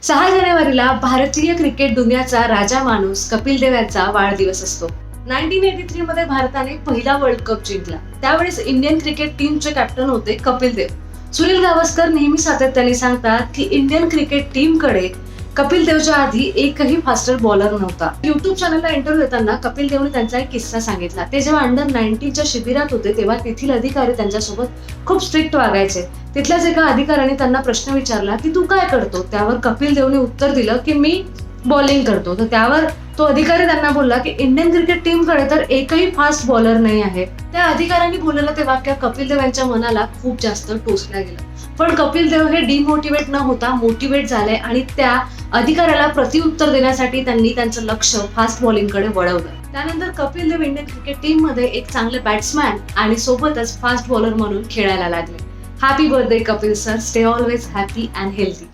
सहा जानेवारीला भारतीय क्रिकेट दुनियाचा राजा माणूस कपिल देव यांचा वाढदिवस असतो. नाईन्टीन एटी थ्री मध्ये भारताने पहिला वर्ल्ड कप जिंकला. त्यावेळेस इंडियन क्रिकेट टीमचे कॅप्टन होते कपिल देव. सुनील गावस्कर नेहमी सातत्याने सांगतात की इंडियन क्रिकेट टीमकडे कपिल देवच्या आधी एकही फास्टर बॉलर नव्हता. युट्यूब चॅनलला इंटरव्ह्यू देताना कपिल देवने त्यांचा एक किस्सा सांगितला. ते जेव्हा अंडर नाईन्टीनच्या शिबिरात होते तेव्हा तेथील अधिकारी त्यांच्यासोबत खूप स्ट्रिक्ट वागायचे. तिथल्याच एका अधिकाऱ्याने त्यांना प्रश्न विचारला की तू काय करतो? त्यावर कपिल देवने उत्तर दिलं की मी बॉलिंग करतो. तर त्यावर तो अधिकारी त्यांना बोलला की इंडियन क्रिकेट टीमकडे तर एकही फास्ट बॉलर नाही आहे. त्या अधिकाऱ्यांनी बोललेलं ते वाक्य कपिल देव यांच्या मनाला खूप जास्त टोचलं गेलं. पण कपिल देव हे डिमोटिवेट न होता मोटिवेट झाले आणि त्या अधिकाऱ्याला प्रतिउत्तर देण्यासाठी त्यांनी त्यांचं लक्ष फास्ट बॉलिंगकडे वळवलं. त्यानंतर कपिल देव इंडियन क्रिकेट टीममध्ये एक चांगले बॅट्समॅन आणि सोबतच फास्ट बॉलर म्हणून खेळायला लागले. Happy birthday Kapil sir stay always happy and healthy